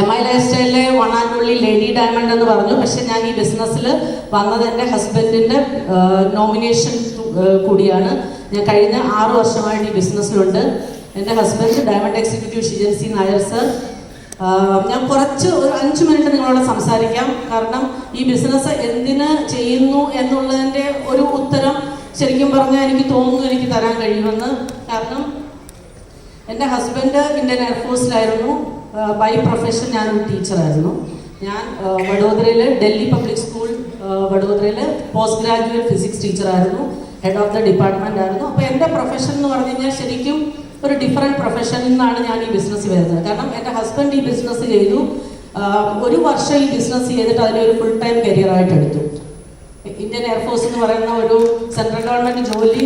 M I life സ്റ്റൈലിലെ one and only lady diamond എന്ന് പറഞ്ഞു. പക്ഷെ ഞാൻ ഈ ബിസിനസ്സിൽ വന്നത് എന്റെ ഹസ്ബൻഡിന്റെ നോമിനേഷൻ കൂടിയാണ്. ഞാൻ കഴിഞ്ഞ ആറു വർഷമായിട്ട് ഈ ബിസിനസ്സിലുണ്ട് എന്റെ husband diamond executive Shijancy Nair sir ഞാൻ കുറച്ച് ഒരു അഞ്ച് മിനിറ്റ് നിങ്ങളോട് സംസാരിക്കാം. കാരണം ഈ ബിസിനസ് എന്തിന് ചെയ്യുന്നു എന്നുള്ളതിന്റെ ഒരു ഉത്തരം ശരിക്കും പറഞ്ഞാൽ എനിക്ക് തോന്നുന്നു എനിക്ക് തരാൻ കഴിയുമെന്ന്. കാരണം എന്റെ ഹസ്ബൻഡ് ഇന്ത്യൻ എയർഫോഴ്സിലായിരുന്നു ബൈ പ്രൊഫഷൻ ഞാനൊരു ടീച്ചറായിരുന്നു ഞാൻ വഡോദരയിൽ ഡൽഹി പബ്ലിക് സ്കൂൾ വഡോദരയിൽ പോസ്റ്റ് ഗ്രാജുവേറ്റ് ഫിസിക്സ് ടീച്ചറായിരുന്നു ഹെഡ് ഓഫ് ദ ഡിപ്പാർട്ട്മെന്റ് ആയിരുന്നു. അപ്പോൾ എന്റെ പ്രൊഫഷൻ എന്ന് പറഞ്ഞു കഴിഞ്ഞാൽ ശരിക്കും ഒരു ഡിഫറെന്റ് പ്രൊഫഷനിൽ നിന്നാണ് ഞാൻ ഈ ബിസിനസ് വരുന്നത്. കാരണം എന്റെ ഹസ്ബൻഡ് ഈ ബിസിനസ് ചെയ്തു. ഒരു വർഷം ഈ ബിസിനസ് ചെയ്തിട്ട് അതിനെ ഒരു ഫുൾ ടൈം കരിയറായിട്ട് എടുത്തു ഇന്ത്യൻ എയർഫോഴ്സ് എന്ന് പറയുന്ന ഒരു സെൻട്രൽ ഗവൺമെന്റ് ജോലി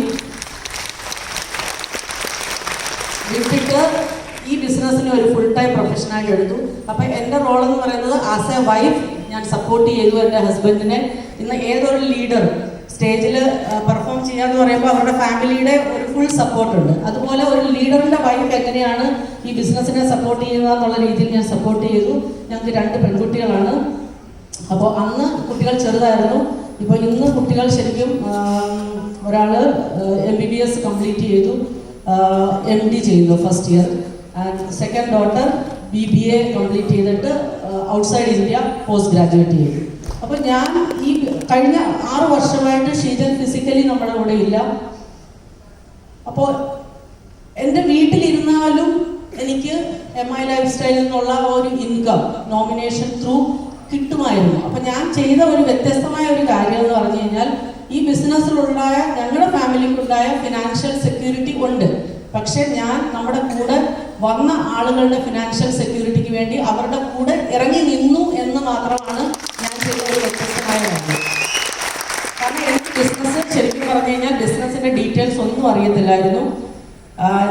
ഈ ബിസിനസ്സിനെ ഒരു ഫുൾ ടൈം പ്രൊഫഷനായി എടുത്തു. അപ്പം എന്റെ റോൾ എന്ന് പറയുന്നത് ആസ് എ വൈഫ് ഞാൻ സപ്പോർട്ട് ചെയ്തു എന്റെ ഹസ്ബൻഡിനെ ഇന്ന് ഏതൊരു ലീഡർ സ്റ്റേജിൽ പെർഫോം ചെയ്യാന്ന് പറയുമ്പോൾ അവരുടെ ഫാമിലിയുടെ ഒരു ഫുൾ സപ്പോർട്ട് ഉണ്ട്. അതുപോലെ ഒരു ലീഡറിന്റെ വൈഫ് എങ്ങനെയാണ് ഈ ബിസിനസ്സിനെ സപ്പോർട്ട് ചെയ്യുക എന്നുള്ള രീതിയിൽ ഞാൻ സപ്പോർട്ട് ചെയ്തു. ഞങ്ങൾക്ക് രണ്ട് പെൺകുട്ടികളാണ്. അപ്പോൾ അന്ന് കുട്ടികൾ ചെറുതായിരുന്നു. ഇപ്പോൾ ഇന്ന് കുട്ടികൾ ശരിക്കും ഒരാൾ M B B S complete ചെയ്തു. എം ഡി ചെയ്യുന്നു first year and second daughter B B A complete ചെയ്തിട്ട് ഔട്ട്സൈഡ് ഇന്ത്യ പോസ്റ്റ് ഗ്രാജുവേറ്റ് ചെയ്തു. അപ്പോൾ ഞാൻ ഈ കഴിഞ്ഞ ആറ് വർഷമായിട്ട് ഷീജൻ ഫിസിക്കലി നമ്മുടെ കൂടെ ഇല്ല. അപ്പോൾ എന്റെ വീട്ടിലിരുന്നാലും എനിക്ക് എം ഐ ലൈഫ് സ്റ്റൈലിൽ നിന്നുള്ള ഒരു ഇൻകം നോമിനേഷൻ ത്രൂ കിട്ടുമായിരുന്നു. അപ്പം ഞാൻ ചെയ്ത ഒരു വ്യത്യസ്തമായ ഒരു കാര്യം എന്ന് പറഞ്ഞു കഴിഞ്ഞാൽ ഈ ബിസിനസ്സിലുണ്ടായ ഞങ്ങളുടെ ഫാമിലിക്കുണ്ടായ ഫിനാൻഷ്യൽ സെക്യൂരിറ്റി ഉണ്ട്. പക്ഷെ ഞാൻ നമ്മുടെ കൂടെ വന്ന ആളുകളുടെ ഫിനാൻഷ്യൽ സെക്യൂരിറ്റിക്ക് വേണ്ടി അവരുടെ കൂടെ ഇറങ്ങി നിന്നു എന്ന് മാത്രമാണ് ഞാൻ ചെയ്തത് വ്യത്യസ്തമായ കാര്യം. കാരണം എനിക്ക് ബിസിനസ് ശരിക്കും പറഞ്ഞു കഴിഞ്ഞാൽ ബിസിനസിന്റെ ഡീറ്റെയിൽസ് ഒന്നും അറിയത്തില്ലായിരുന്നു.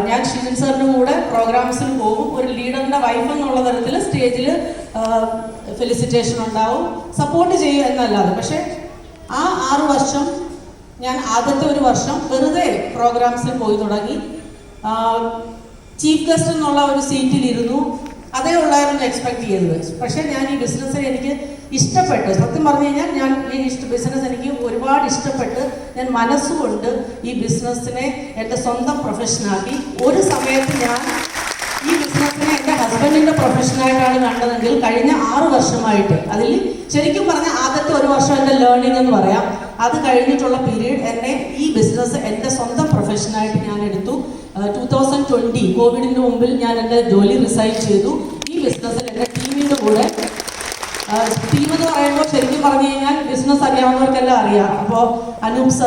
ഞാൻ ഷിജിൻ സാറിന്റെ കൂടെ പ്രോഗ്രാംസിൽ പോകും. ഒരു ലീഡറിന്റെ വൈഫ് എന്നുള്ള തരത്തിൽ സ്റ്റേജിൽ ഫെലിസിറ്റേഷൻ ഉണ്ടാവും. സപ്പോർട്ട് ചെയ്യുക എന്നല്ലാതെ. പക്ഷെ ആ ആറ് വർഷം ഞാൻ ആദ്യത്തെ ഒരു വർഷം വെറുതെ പ്രോഗ്രാംസിൽ പോയി തുടങ്ങി. ചീഫ് ഗസ്റ്റ് എന്നുള്ള ഒരു സീറ്റിൽ ഇരുന്നു അതേ ഉള്ളായിരുന്നു എക്സ്പെക്ട് ചെയ്തത്. പക്ഷേ ഞാൻ ഈ ബിസിനസ്സിനെ എനിക്ക് ഇഷ്ടപ്പെട്ട്. സത്യം പറഞ്ഞു കഴിഞ്ഞാൽ ഞാൻ ഈ ഇഷ്ട ബിസിനസ് എനിക്ക് ഒരുപാട് ഇഷ്ടപ്പെട്ട് ഞാൻ മനസ്സുകൊണ്ട് ഈ ബിസിനസ്സിനെ എന്റെ സ്വന്തം പ്രൊഫഷനാക്കി ഒരു സമയത്ത് ഞാൻ ഈ ബിസിനസ്സിനെ എന്റെ ഹസ്ബൻഡിന്റെ പ്രൊഫഷനായിട്ടാണ് കണ്ടതെങ്കിൽ കഴിഞ്ഞ ആറ് വർഷമായിട്ട് അതിൽ ശരിക്കും പറഞ്ഞ ആദ്യത്തെ ഒരു വർഷം എന്റെ ലേണിംഗ് എന്ന് പറയാം. അത് കഴിഞ്ഞിട്ടുള്ള പീരീഡ് എന്നെ ഈ ബിസിനസ് എന്റെ സ്വന്തം പ്രൊഫഷനായിട്ട് ഞാൻ എടുത്തു. ടൂ തൗസൻഡ് ട്വന്റി കോവിഡിന് മുമ്പിൽ ഞാൻ എന്റെ ജോലി റിസൈൻ ചെയ്തു. ഈ ബിസിനസ്സിൽ എന്റെ ടീമിന്റെ കൂടെ ടീം എന്ന് പറയുമ്പോൾ ശരിക്കും പറഞ്ഞു കഴിഞ്ഞാൽ ബിസിനസ് അറിയാവുന്നവർക്കെല്ലാം അറിയാം. അപ്പോൾ അനൂപ് സർ